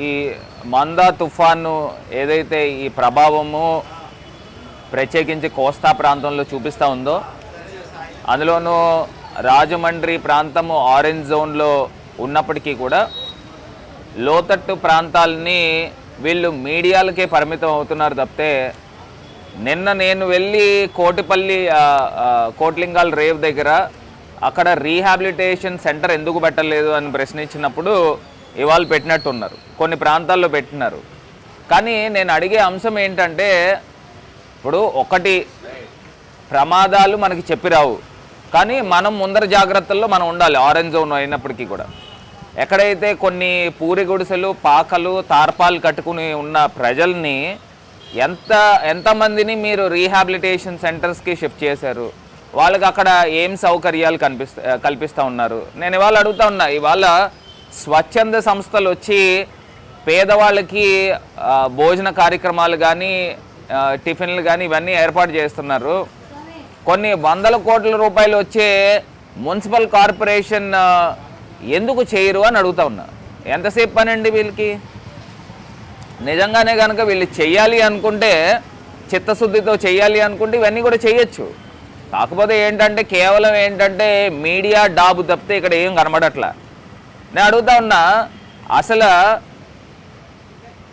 ఈ మందా తుఫాను ఏదైతే ఈ ప్రభావము ప్రత్యేకించి కోస్తా ప్రాంతంలో చూపిస్తూ ఉందో అందులోనూ రాజమండ్రి ప్రాంతము ఆరెంజ్ జోన్లో ఉన్నప్పటికీ కూడా లోతట్టు ప్రాంతాలని వీళ్ళు మీడియాలకే పరిమితం అవుతున్నారు తప్పితే నిన్న నేను వెళ్ళి కోటిపల్లి ఆ, కోట్లింగాల్ రేవ్ దగ్గర అక్కడ రీహాబిలిటేషన్ సెంటర్ ఎందుకు పెట్టలేదు అని ప్రశ్నించినప్పుడు ఇవాళ పెట్టినట్టున్నారు. కొన్ని ప్రాంతాల్లో పెట్టినారు. కానీ నేను అడిగే అంశం ఏంటంటే ఇప్పుడు ఒకటి ప్రమాదాలు మనకి చెప్పిరావు కానీ మనం ముందర జాగ్రత్తల్లో మనం ఉండాలి ఆరెంజ్ జోన్ అయినప్పటికీ కూడా. ఎక్కడైతే కొన్ని పూరి గుడిసెలు పాకలు తార్పాలు కట్టుకుని ఉన్న ప్రజల్ని ఎంత ఎంతమందిని మీరు రీహాబిలిటేషన్ సెంటర్స్కి షిఫ్ట్ చేశారు? వాళ్ళకి అక్కడ ఏం సౌకర్యాలు కనిపిస్తా కల్పిస్తూ ఉన్నారు? నేను ఇవాళ అడుగుతా ఉన్నా ఇవాళ స్వచ్ఛంద సంస్థలు వచ్చి పేదవాళ్ళకి భోజన కార్యక్రమాలు కానీ టిఫిన్లు కానీ ఇవన్నీ ఏర్పాటు చేస్తున్నారు. కొన్ని వందల కోట్ల రూపాయలు వచ్చే మున్సిపల్ కార్పొరేషన్ ఎందుకు చేయరు అని అడుగుతా ఉన్నా. ఎంతసేపు పని అండి వీళ్ళకి? నిజంగానే కనుక వీళ్ళు చెయ్యాలి అనుకుంటే చిత్తశుద్ధితో చేయాలి అనుకుంటే ఇవన్నీ కూడా చేయొచ్చు కాకపోతే ఏంటంటే కేవలం ఏంటంటే మీడియా డాబు తప్పితే ఇక్కడ ఏం కనబడట్లా. నేను అడుగుతా ఉన్నా అసలు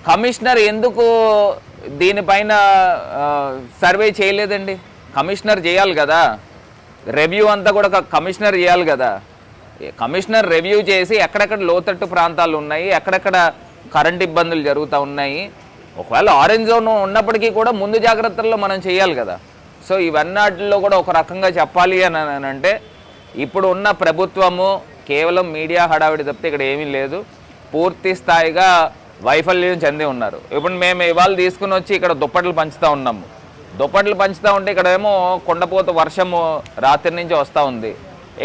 కమిషనర్ ఎందుకు దీనిపైన సర్వే చేయలేదండి? కమిషనర్ చేయాలి కదా. రివ్యూ అంతా కూడా ఒక కమిషనర్ చేయాలి కదా. కమిషనర్ రివ్యూ చేసి ఎక్కడెక్కడ లోతట్టు ప్రాంతాలు ఉన్నాయి ఎక్కడెక్కడ కరెంట్ ఇబ్బందులు జరుగుతూ ఉన్నాయి. ఒకవేళ ఆరెంజ్ జోన్ ఉన్నప్పటికీ కూడా ముందు జాగ్రత్తల్లో మనం చేయాలి కదా. సో ఇవన్నిటిలో కూడా ఒక రకంగా చెప్పాలి అని అంటే ఇప్పుడు ఉన్న ప్రభుత్వము కేవలం మీడియా హడావిడి తప్పితే ఇక్కడ ఏమీ లేదు. పూర్తి స్థాయిగా వైఫల్యం చెంది ఉన్నారు. ఇప్పుడు మేము ఇవాళ తీసుకుని వచ్చి ఇక్కడ దుప్పట్లు పంచుతూ ఉన్నాము. దుప్పట్లు పంచుతూ ఉంటే ఇక్కడ ఏమో కొండపోత వర్షము రాత్రి నుంచి వస్తూ ఉంది.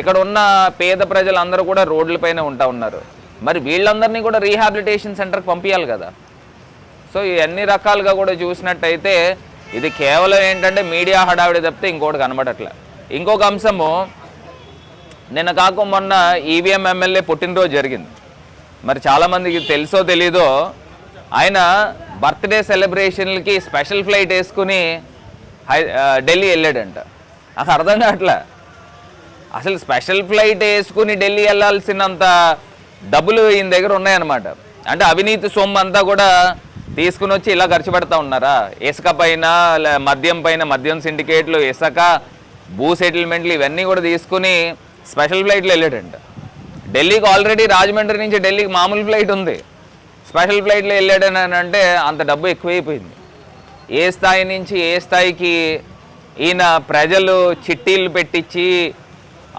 ఇక్కడ ఉన్న పేద ప్రజలందరూ కూడా రోడ్లపైనే ఉంటా ఉన్నారు. మరి వీళ్ళందరినీ కూడా రీహాబిలిటేషన్ సెంటర్కి పంపించాలి కదా. సో ఈ అన్ని రకాలుగా కూడా చూసినట్టయితే ఇది కేవలం ఏంటంటే మీడియా హడావిడి తప్పితే ఇంకోటి కనబడట్లే. ఇంకొక అంశము నిన్న కాక మొన్న ఈవీఎం ఎమ్మెల్యే పుట్టినరోజు జరిగింది. మరి చాలామందికి తెలుసో తెలీదో ఆయన బర్త్డే సెలబ్రేషన్లకి స్పెషల్ ఫ్లైట్ వేసుకుని హై ఢిల్లీ వెళ్ళాడంట. నాకు అర్థం కావట్లే. అసలు స్పెషల్ ఫ్లైట్ వేసుకుని ఢిల్లీ వెళ్ళాల్సినంత డబ్బులు ఈయన దగ్గర ఉన్నాయన్నమాట. అంటే అవినీతి సొమ్ము అంతా కూడా తీసుకుని వచ్చి ఇలా ఖర్చు పెడతా ఉన్నారా? ఇసుక పైన లే- మద్యం పైన మద్యం సిండికేట్లు ఇసుక భూ సెటిల్మెంట్లు ఇవన్నీ కూడా తీసుకుని స్పెషల్ ఫ్లైట్లో వెళ్ళాడంట. ఢిల్లీకి ఆల్రెడీ రాజమండ్రి నుంచి ఢిల్లీకి మామూలు ఫ్లైట్ ఉంది. స్పెషల్ ఫ్లైట్లో వెళ్ళాడని అంటే అంత డబ్బు ఎక్కువైపోయింది. ఏ స్థాయి నుంచి ఏ స్థాయికి ఈయన ప్రజలు చిట్టీలు పెట్టించి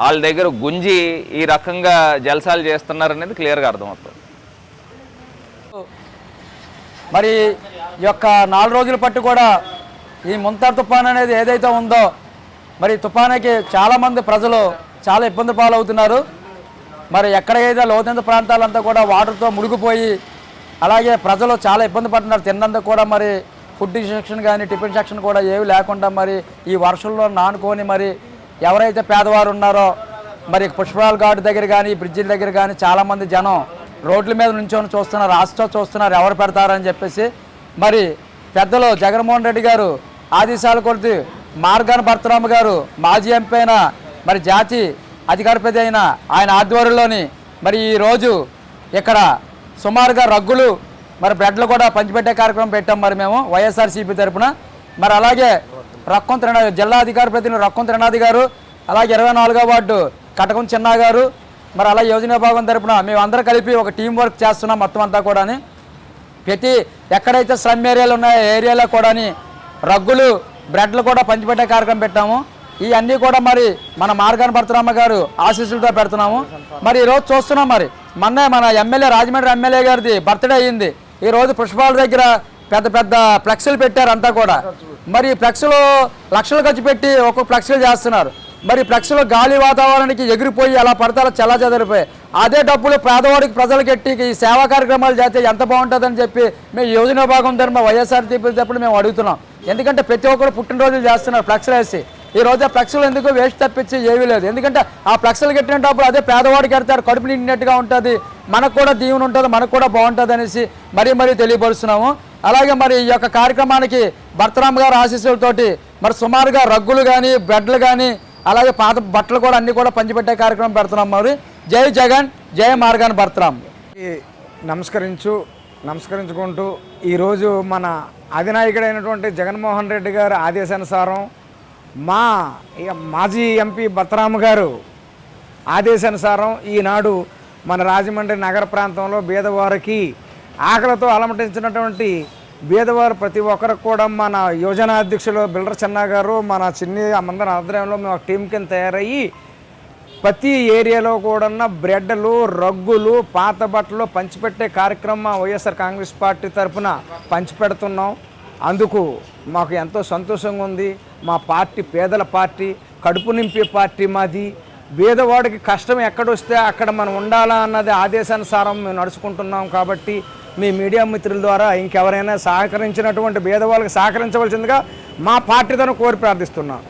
వాళ్ళ దగ్గర గుంజి ఈ రకంగా జల్సాలు చేస్తున్నారనేది క్లియర్గా అర్థమవుతుంది. మరి ఈ యొక్క నాలుగు రోజుల పట్టు కూడా ఈ ముంతార్ తుఫాన్ అనేది ఏదైతే ఉందో మరి తుఫానికి చాలామంది ప్రజలు చాలా ఇబ్బంది పాలవుతున్నారు. మరి ఎక్కడైతే లోతైన ప్రాంతాలంతా కూడా వాటర్తో మునిగిపోయి అలాగే ప్రజలు చాలా ఇబ్బంది పడుతున్నారు. తిన్నందుకు కూడా మరి ఫుడ్ సెక్షన్ కానీ టిఫిన్ సెక్షన్ కూడా ఏవి లేకుండా మరి ఈ వర్షంలో నానుకొని మరి ఎవరైతే పేదవారు ఉన్నారో మరి పుష్పరాల ఘాట్ దగ్గర కానీ బ్రిడ్జిల దగ్గర కానీ చాలామంది జనం రోడ్ల మీద నుంచొని చూస్తున్నారు. రాష్ట్రం చూస్తున్నారు. ఎవరు పెడతారని చెప్పేసి మరి పెద్దలు జగన్మోహన్ రెడ్డి గారు ఆదేశాల కొద్ది మార్గాన భర్తరామ్మ గారు మాజీ ఎంపీ అయిన మరి జాతి అధికారపతి అయిన ఆయన ఆధ్వర్యంలోని మరి ఈరోజు ఇక్కడ సుమారుగా రగ్గులు మరి బ్రెడ్లు కూడా పంచిపెట్టే కార్యక్రమం పెట్టాం మరి మేము వైఎస్ఆర్సీపీ తరఫున మరి అలాగే రక్కం త్రినాథి జిల్లా అధికార ప్రతినిధి రక్కం త్రినాథి గారు అలాగే ఇరవై నాలుగో వార్డు కటకం చిన్నా గారు మరి అలా యోజన విభాగం తరఫున మేము కలిపి ఒక టీం వర్క్ చేస్తున్నాం మొత్తం అంతా కూడా ప్రతి ఎక్కడైతే స్లమ్ ఏరియాలు ఉన్నాయో ఏరియాలో కూడా రగ్గులు బ్రెడ్లు కూడా పంచిపెట్టే కార్యక్రమం పెట్టాము. ఇవన్నీ కూడా మరి మన మార్గాన భర్తరామ గారు ఆశీస్సులతో పెడుతున్నాము. మరి ఈరోజు చూస్తున్నాం మరి. మొన్న మన ఎమ్మెల్యే రాజమండ్రి ఎమ్మెల్యే గారిది బర్త్డే అయ్యింది ఈరోజు పుష్పాల దగ్గర పెద్ద పెద్ద ఫ్లెక్సీలు పెట్టారు అంతా కూడా. మరి ఈ లక్షలు ఖర్చు పెట్టి ఒక్కొక్క ఫ్లెక్సీలు చేస్తున్నారు. మరి ఫ్లెక్స్లో గాలి వాతావరణానికి ఎగిరిపోయి అలా పడితే అలా చల్ల చెదరిపోయి అదే డబ్బులు పేదవాడికి ప్రజలకు ఎట్టి ఈ సేవా కార్యక్రమాలు చేస్తే ఎంత బాగుంటుందని చెప్పి మేము యోజన భాగం ధర్మ వైఎస్ఆర్ తప్పుడు మేము అడుగుతున్నాం. ఎందుకంటే ప్రతి ఒక్కరు పుట్టినరోజులు చేస్తున్నారు ఫ్లెక్స్లు వేసి. ఈ రోజు ఆ ఫ్లెక్స్లు ఎందుకు వేస్ట్ తప్పించి ఏమీ లేదు. ఎందుకంటే ఆ ఫ్లెక్స్లు కట్టినప్పుడు అదే పేదవాడికి కడతారు కడుపు నిండినట్టుగా ఉంటుంది. మనకు కూడా దీవెన ఉంటుంది మనకు కూడా బాగుంటుంది అనేసి మరీ మరీ తెలియపరుస్తున్నాము. అలాగే మరి ఈ యొక్క కార్యక్రమానికి భర్తరామ్ గారు ఆశీస్సులతోటి మరి సుమారుగా రగ్గులు కానీ బెడ్లు కానీ అలాగే పాత బట్టలు కూడా అన్ని కూడా పంచిపెట్టే కార్యక్రమం పెడుతున్నాం మరి. జై జగన్ జై మార్గాన్ భర్తరామ్. నమస్కరించు నమస్కరించుకుంటూ ఈరోజు మన అధినాయకుడైనటువంటి జగన్మోహన్ రెడ్డి గారి ఆదేశానుసారం మా మాజీ ఎంపీ బతరామ గారు ఆదేశానుసారం ఈనాడు మన రాజమండ్రి నగర ప్రాంతంలో బీదవారికి ఆకలితో అలమటించినటువంటి బీదవారు ప్రతి ఒక్కరికి కూడా మన యోజన అధ్యక్షులు బిల్డర్ చెన్నా గారు మన చిన్ని అందరి ఆధ్వర్యంలో మేము ఒక టీం కింద తయారయ్యి ప్రతి ఏరియాలో కూడా బ్రెడ్లు రగ్గులు పాత బట్టలు పంచిపెట్టే కార్యక్రమం వైఎస్ఆర్ కాంగ్రెస్ పార్టీ తరఫున పంచిపెడుతున్నాం. అందుకు మాకు ఎంతో సంతోషంగా ఉంది. మా పార్టీ పేదల పార్టీ కడుపు నింపే పార్టీ మాది. పేదవాడికి కష్టం ఎక్కడొస్తే అక్కడ మనం ఉండాలా అన్నది ఆదేశానుసారం మేము నడుచుకుంటున్నాం కాబట్టి మీ మీడియా మిత్రుల ద్వారా ఇంకెవరైనా సహకరించినటువంటి పేదవాళ్ళకి సహకరించవలసిందిగా మా పార్టీ తను కోరి ప్రార్థిస్తున్నాం.